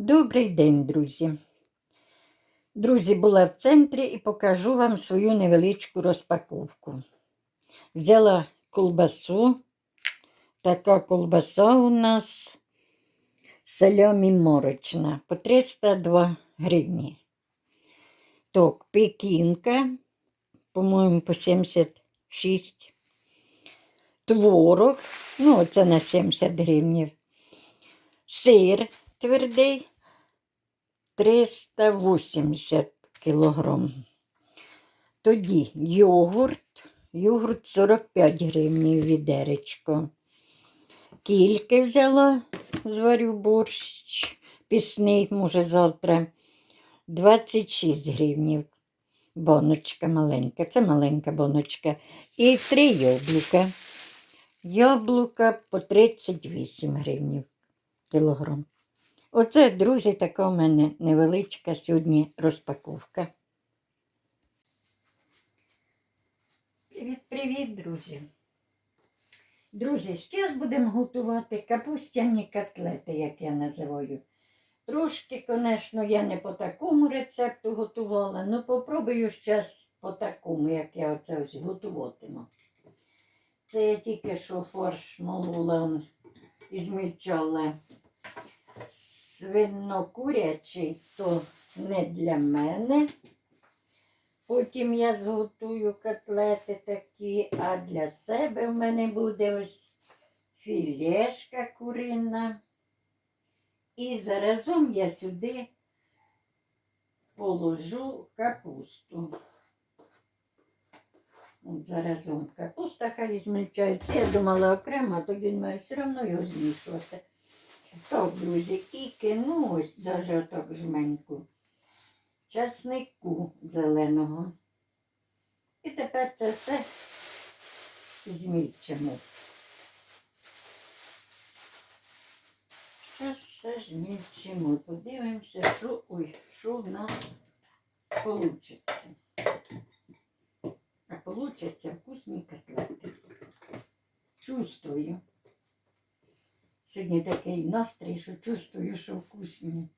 Добрий день, друзі. Друзі, була в центрі і покажу вам свою невеличку розпаковку. Взяла колбасу. Така колбаса у нас салямі морочна по 302 гривні. Так, пекінка, по-моєму, по 76. Творог, ну, це на 70 гривнів. Сир твердий 380 кілограм. Тоді йогурт, йогурт 45 гривень відеречко. Кільки взяла, зварю борщ, пісний, може, завтра. 26 гривень. Боночка маленька, це маленька боночка. І три яблука. Яблука по 38 гривень кілограм. Оце, друзі, така в мене невеличка сьогодні розпаковка. Привіт-привіт, друзі. Друзі, зараз будемо готувати капустяні котлети, як я називаю. Трошки, звісно, я не по такому рецепту готувала, але попробую зараз по такому, як я оце ось готуватиму. Це я тільки що фарш молола і змільчала свинокурячий, то не для мене. Потім я зготую котлети такі, а для себе в мене буде ось філешка курина. І заразом я сюди положу капусту. От заразом капуста хай змельчається. Я думала окремо, а тоді маю все одно його змішувати. Так, друзі, і кину ось даже отак жменьку часнику зеленого. І тепер це все змільчимо. Зараз все змільчимо. Подивимося, що, ой, що в нас вийде. А получаться вкусні котлети. Чувствую. Сьогодні такий настрій, що чувствую, що вкусні.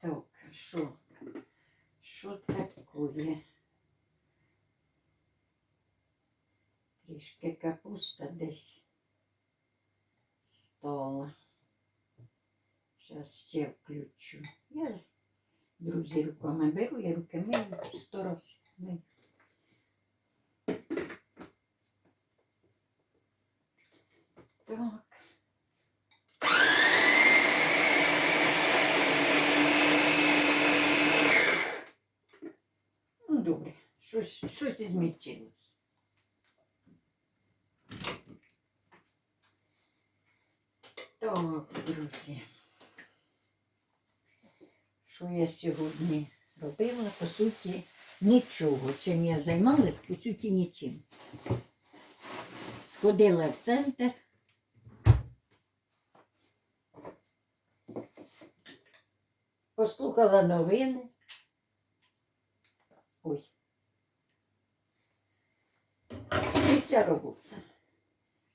Так, що? Що таке? Трішки капуста десь стола. Зараз ще включу. Я, друзі, руками беру, я руки мию, сто раз мию. Так. Ну, добре, щось, щось змічилось. Так, друзі. Що я сьогодні робила? По суті, нічого. Чим я займалась, по суті, нічим. Сходила в центр. Послухала новини. Ой. І вся робота.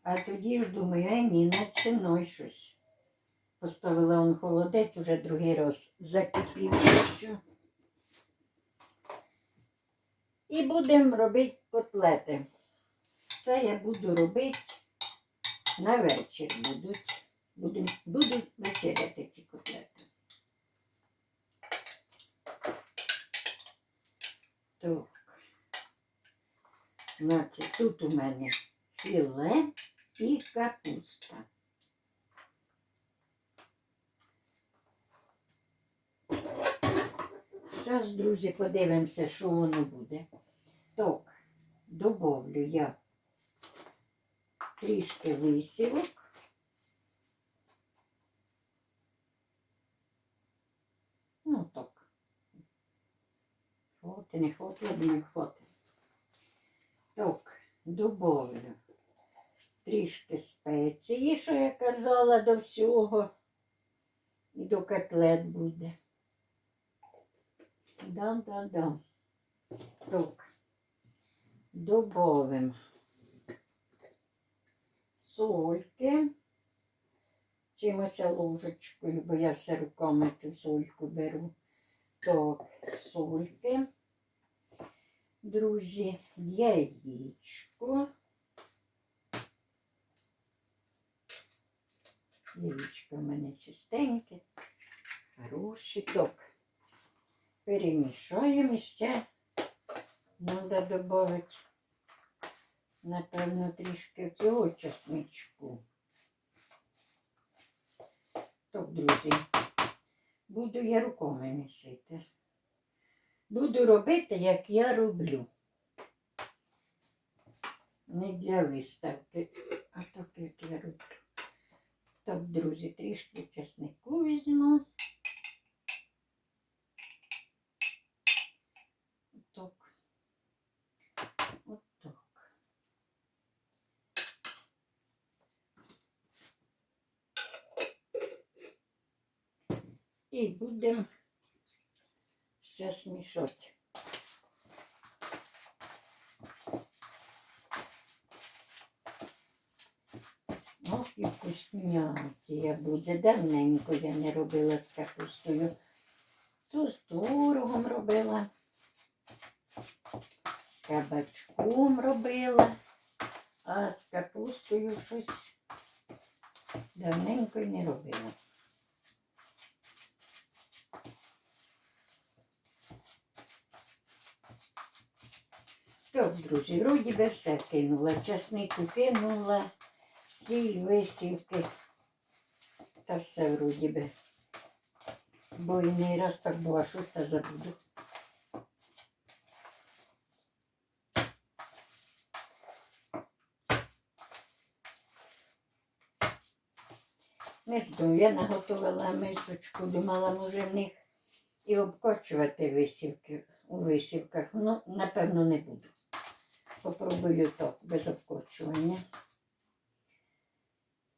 А тоді ж думаю, ні, начинай щось. Поставила он холодець уже другий раз закипів. що. І будемо робити котлети. Це я буду робити на вечір будуть. Будем, буду вечеряти ці котлети. Так. Значить, тут у мене філе і капуста. Зараз, друзі, подивимося, що воно буде. Так, добавлю я трішки висівок. Ну так. Хвати, не хвати, я думаю, хвати. Так, добавлю трішки спеції, що я казала до всього. І до котлет буде. Да, да, да. Так. Добавимо сольки. Чимось ложечкою, бо я все руками ту сольку беру. Так, сольки. Друзі, яєчко. Яєчко в мене чистеньке, хороше. Так. Перемішаємо ще треба додати, напевно, трішки цього чесничку. Так, друзі, буду я руками місити. Буду робити, як я роблю. Не для виставки, а так, як я роблю. Так, друзі, трішки чеснику візьму. Так. От так. І будемо зараз мішати. Ох, і вкуснятія буде. Давненько я не робила з капустою. То з творогом робила, з кабачком робила, а з капустою щось давненько не робила. Так, друзі, вроді би все кинула. Часнику кинула, сіль, висівки. Та все вроді би. Бо і не раз так було, що та забуду. Не знаю, я наготовила мисочку, думала, може в них і обкочувати висівки у висівках. Ну, напевно, не буду. Попробую так, без обкочування.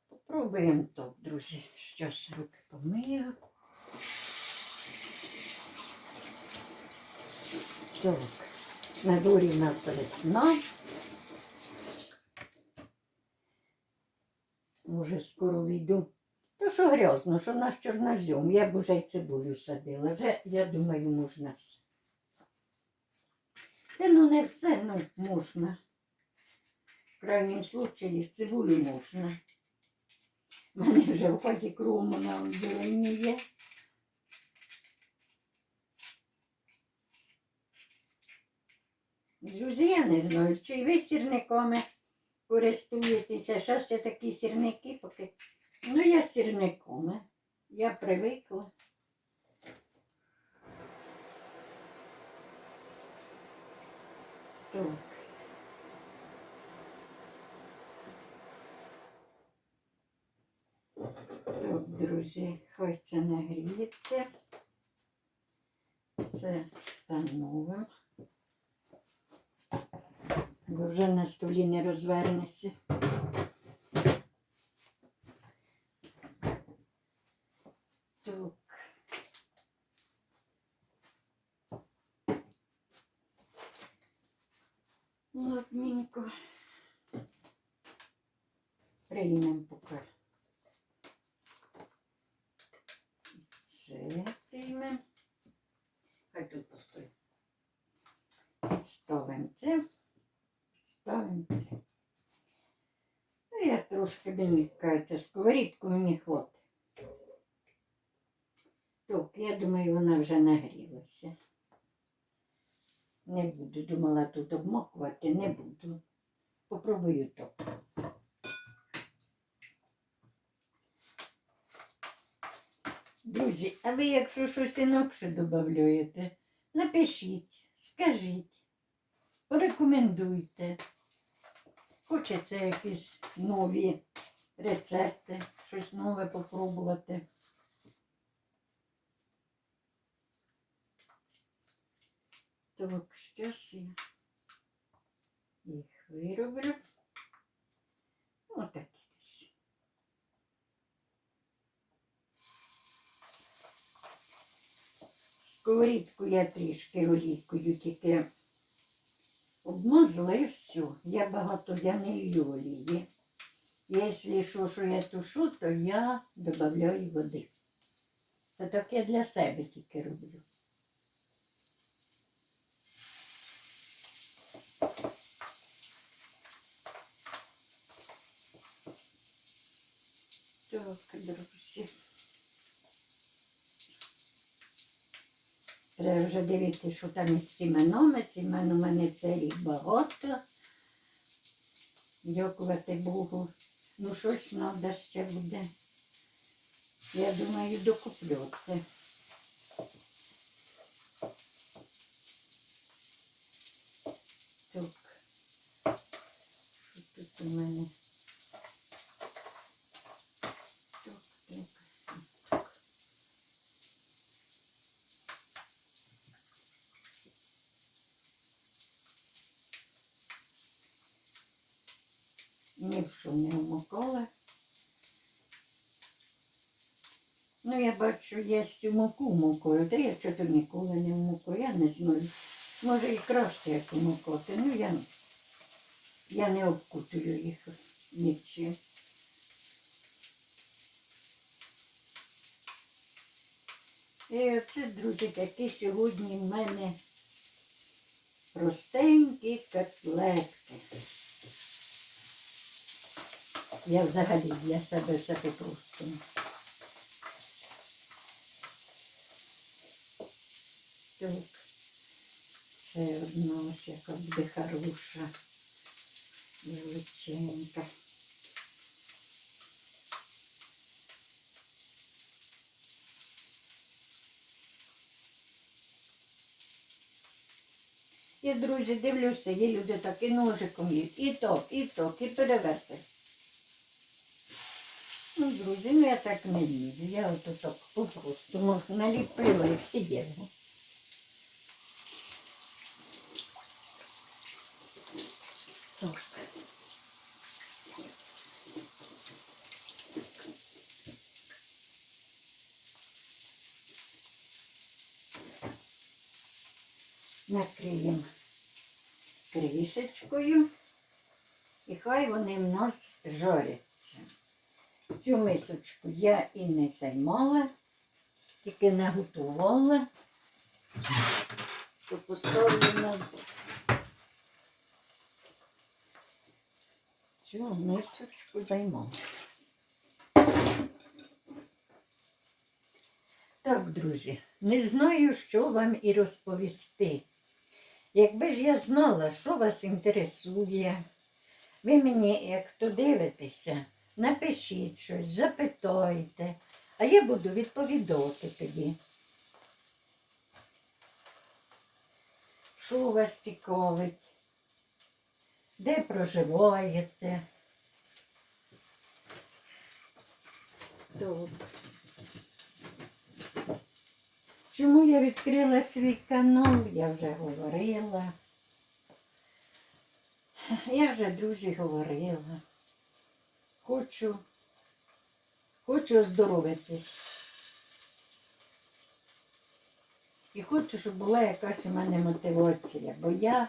Попробуємо так, друзі. Щас руки помию. Так, на дворі в нас весна. Може, скоро війду. То що грязно, що наш чорнозем. Я б уже й цибулю садила. Вже, я думаю, можна все. Та ну не все, ну можна. В крайнім случаї цибулю можна. У мене вже в хаті кругом вона зеленіє. Друзі, я не знаю, чи ви сірниками користуєтеся. Ще ще такі сірники поки. Ну, я сірниками. Я привикла. Так. Друзі, хай це нагріється. Це встановимо. Бо вже на столі не розвернеться. Так. Ладненько. Приймемо поки. Це приймемо. Хай тут постоїть. Підставимо це. Підставимо це. Ну, я трошки мені кажеться, сковорідку мені хватить. Так, я думаю, вона вже нагрілася. Не буду, думала тут обмокувати, не буду. Попробую так. Друзі, а ви якщо щось інакше додаєте, напишіть, скажіть, порекомендуйте. Хочеться якісь нові рецепти, щось нове попробувати. Так, зараз я їх вироблю. Десь. Сковорідку я трішки олійкою тільки і все. Я багато я не лью олії. Якщо що, що я тушу, то я додаю води. Це так я для себе тільки роблю. Так, друзі. Треба вже дивитися, що там із сіменами. Сімен у мене цей рік багато. Дякувати Богу. Ну, щось треба ще буде. Я думаю, докуплю це. Так. Що тут у мене? Так, так, так. Ні в що не вмокала. Ну, бачу, є муку мукою, та я чого ніколи не вмукаю, я не знаю. Може і краще, як вмукати. Ну, я, я не обкутую їх нічим. І оце, друзі, такі сьогодні в мене простенькі котлетки. Я взагалі для себе все просто. Так, це одна ось яка буде хороша, величенька. І, друзі, дивлюся, є люди так і ножиком їх, і то, і то, і переверти. Ну, друзі, ну я так не вмію. Я ото так попросту наліпила і всі діло. Накриємо кришечкою і хай вони в нас жаряться. Цю мисочку я і не займала, тільки наготувала, то поставлю на цю мисочку займала. Так, друзі, не знаю, що вам і розповісти. Якби ж я знала, що вас інтересує, ви мені, як хто дивитеся, напишіть щось, запитайте, а я буду відповідати тоді. Що вас цікавить? Де проживаєте? Добре. Чому я відкрила свій канал, я вже говорила. Я вже, друзі, говорила. Хочу, хочу оздоровитись. І хочу, щоб була якась у мене мотивація, бо я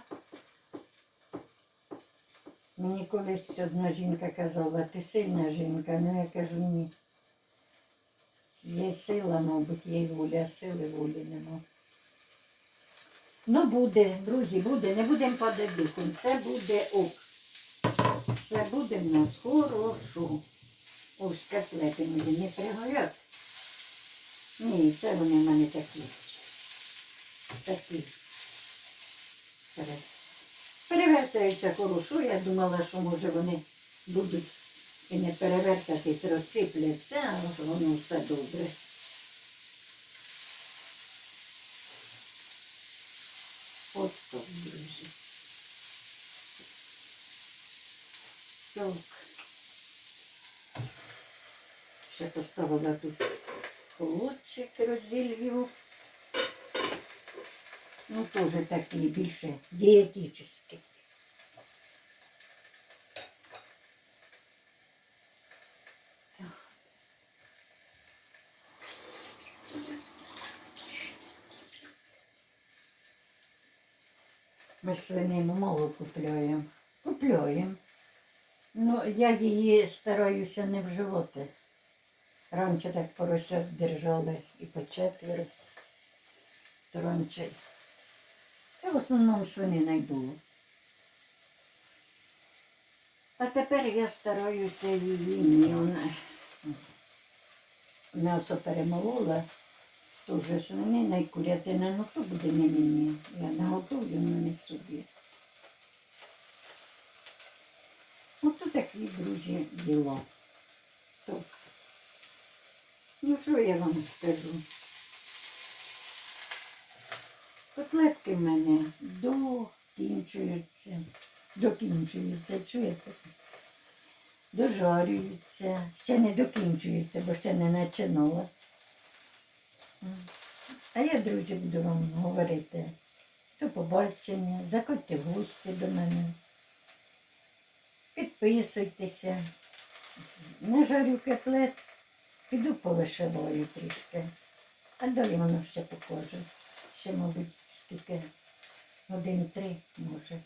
мені колись одна жінка казала, ти сильна жінка, ну я кажу ні. Є сила, мабуть, є воля, а сили волі нема. Ну буде, друзі, буде, не будемо падати духом. Це буде ок. Це буде в нас хорошо. Ось котлети мені не пригорять. Ні, це вони в мене такі. Такі. Перевертаються хорошо. Я думала, що може вони будуть і не перевертатись, розсипляться, а воно все добре. От так, друзі. Так. Ще поставила тут холодчик розілью. Ну, теж такий більше дієтичний. Ми свинину мало купляємо. Купляємо. Ну, я її стараюся не вживати. Раніше так поросят держали і по четверо. То раніше. Та в основному свинина й. А тепер я стараюся її вона м'ясо перемолола, то вже свинина і курятина, ну то буде не мені. Я наготовлю, але не собі. Ото такі, друзі, діла. То. Ну, що я вам скажу? Котлетки в мене докінчуються. Докінчуються, чуєте? Дожарюються. Ще не докінчуються, бо ще не починала. А я, друзі, буду вам говорити. До побачення, заходьте в гості до мене. Підписуйтеся. Нажарю котлет, піду повишиваю трішки. А далі воно ще покаже. Ще, мабуть, скільки годин три може.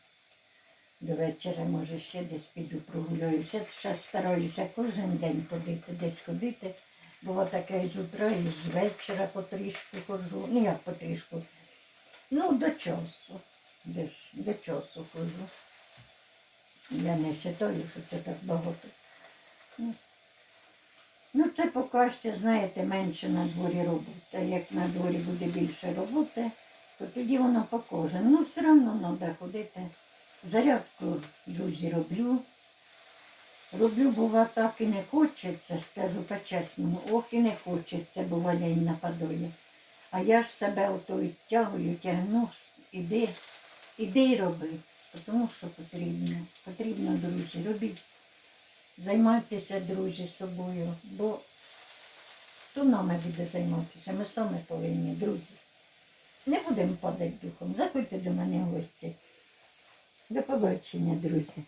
До вечора, може, ще десь піду прогуляюся. Зараз стараюся кожен день ходити, десь ходити. Було таке і з утра, і з вечора потрішку ходжу. Ну як потрішку. Ну, до часу. Десь до часу ходжу. Я не вважаю, що це так багато. Ну, це поки ще, знаєте, менше на дворі роботи. Як на дворі буде більше роботи, то тоді воно покаже. Ну, все одно треба ходити. Зарядку, друзі, роблю. Роблю, бува, так і не хочеться, скажу по-чесному. Ох, і не хочеться, бува, лінь нападає. А я ж себе ото відтягую, тягну, іди, іди і роби. Тому що потрібно. Потрібно, друзі, робіть. Займайтеся, друзі, собою, бо хто нами буде займатися? Ми самі повинні, друзі. Не будемо падати духом. Заходьте до мене в гості. До побачення, друзі.